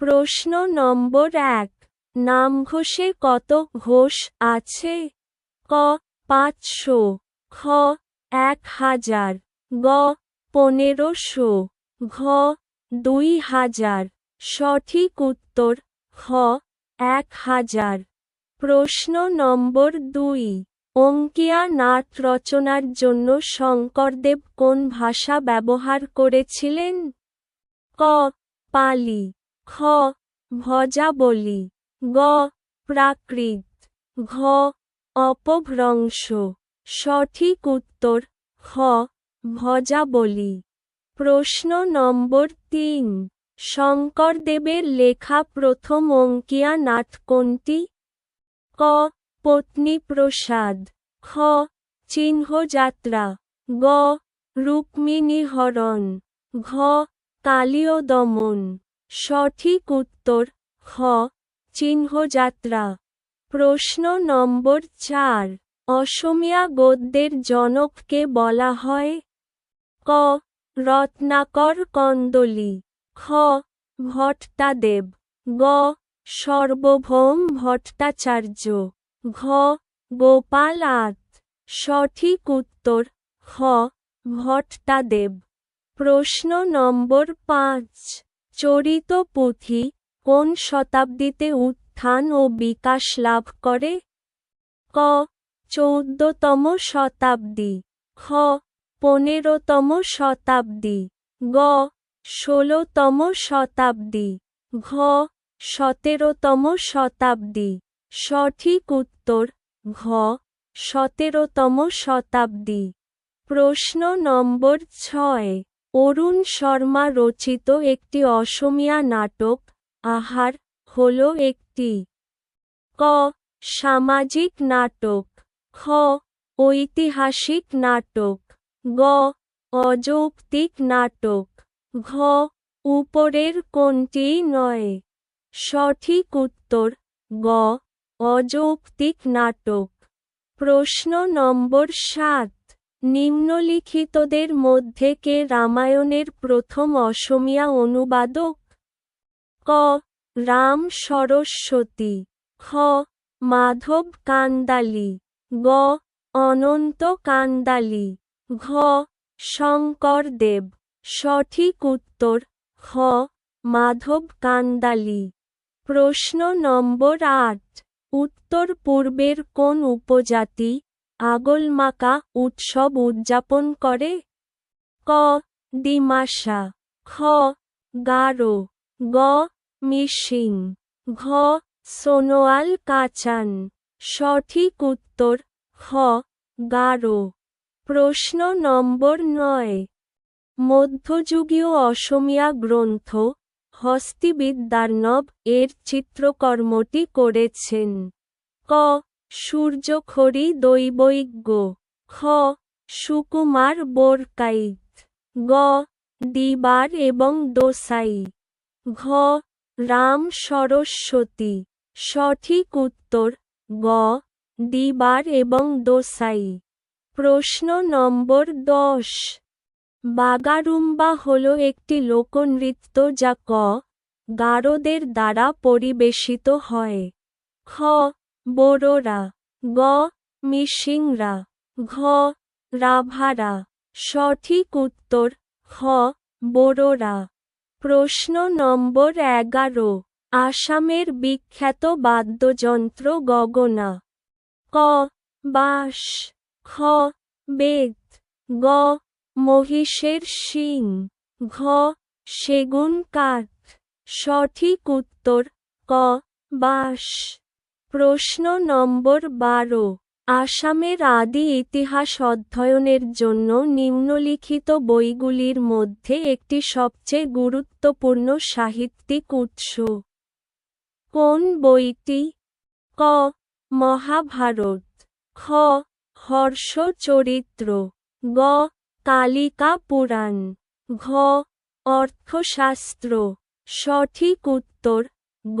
প্রশ্ন নম্বর এক। নামঘোষে কত ঘোষ আছে? ক, পাঁচশো। খ, এক হাজার। গ, পনেরোশো। ঘ, দুই হাজার। সঠিক উত্তর, খ, এক হাজার। প্রশ্ন নম্বর দুই। অঙ্কিয়া নাট রচনার জন্য শঙ্করদেব কোন ভাষা ব্যবহার করেছিলেন? ক, পালি। খ, ভজাবলী, গ, প্রাকৃত, ঘ, অপভ্রংশ। সঠিক উত্তর, খ, ভজাবলী। প্রশ্ন নম্বর তিন, শঙ্করদেবের লেখা প্রথম অঙ্কিয়া নাট কোনটি? ক পত্নী প্রসাদ খ, চিহ্নযাত্রা। গ রুক্মিণী হরণ ঘ, কালীয় দমন। সঠিক উত্তর খ চিহ্নযাত্রা। প্রশ্ন নম্বর চার, অসমিয়া গদ্যের জনককে বলা হয় ক, রত্নাকর কন্দলি, খ, ভট্টাদেব, গ, সর্বভৌম ভট্টাচার্য, ঘ, গোপাল আত। সঠিক উত্তর খ ভট্টাদেব। প্রশ্ন নম্বর পাঁচ চরিত পুঁথি কোন শতাব্দীতে উত্থান ও বিকাশ লাভ করে? ক. চৌদ্দতম শতাব্দী। খ. পনেরোতম শতাব্দী। গ. ষোলতম শতাব্দী। ঘ. সতেরোতম শতাব্দী। সঠিক উত্তর, ঘ. সতেরোতম শতাব্দী। প্রশ্ন নম্বর ছয়। অরুণ শর্মা রচিত একটি অসমিয়া নাটক, আহার, হল একটি। ক. সামাজিক নাটক। খ. ঐতিহাসিক নাটক। গ. অযৌক্তিক নাটক। ঘ. উপরের কোনটি নয়। সঠিক উত্তর, গ. অযৌক্তিক নাটক। প্রশ্ন নম্বর সাত। নিম্নলিখিতদের মধ্যে কে রামায়ণের প্রথম অসমিয়া অনুবাদক? ক. রাম সরস্বতী। খ. মাধব কান্দালি। গ. অনন্ত কান্দালি। ঘ. শঙ্করদেব সঠিক উত্তর, খ. মাধব কান্দালি। প্রশ্ন নম্বর আট। উত্তর পূর্বের কোন উপজাতি আগলমাকা উৎসব উদযাপন করে। ক. ডিমাসা খ. গারো। গ. মিশিং। ঘ. সোনোয়াল কাচান। সঠিক উত্তর, খ. গারো। প্রশ্ন নম্বর নয়। মধ্যযুগীয় অসমিয়া গ্রন্থ হস্তিবিদ্যার্ণব এর চিত্রকর্মটি করেছেন। ক. সূর্যখড়ি দৈবৈজ্ঞ। খ, সুকুমার বোরকাইত। গ, দিবার এবং দোসাই। ঘ, রাম সরস্বতী। সঠিক উত্তর, গ, দিবার এবং দোসাই। প্রশ্ন নম্বর দশ। বাগারুম্বা হল একটি লোকনৃত্য যা ক, গারোদের দ্বারা পরিবেশিত হয়। খ বোরোরা গ মিসিংরা ঘ, রাভারা। সঠিক উত্তর খ বোরোরা প্রশ্ন নম্বর এগারো, আসামের বিখ্যাত বাদ্যযন্ত্র গগনা। ক, বাঁশ। খ বেদ গ, মহিষের শিং। ঘ, সেগুন কাঠ। সঠিক উত্তর, ক, বাঁশ। প্রশ্ন নম্বর বারো। আসামের আদি ইতিহাস অধ্যয়নের জন্য নিম্নলিখিত বইগুলির মধ্যে একটি সবচেয়ে গুরুত্বপূর্ণ সাহিত্যিক উৎস। কোন বইটি? ক. মহাভারত। খ. হর্ষ চরিত্র গ. কালিকা পুরাণ। ঘ. অর্থশাস্ত্র। সঠিক উত্তর। গ.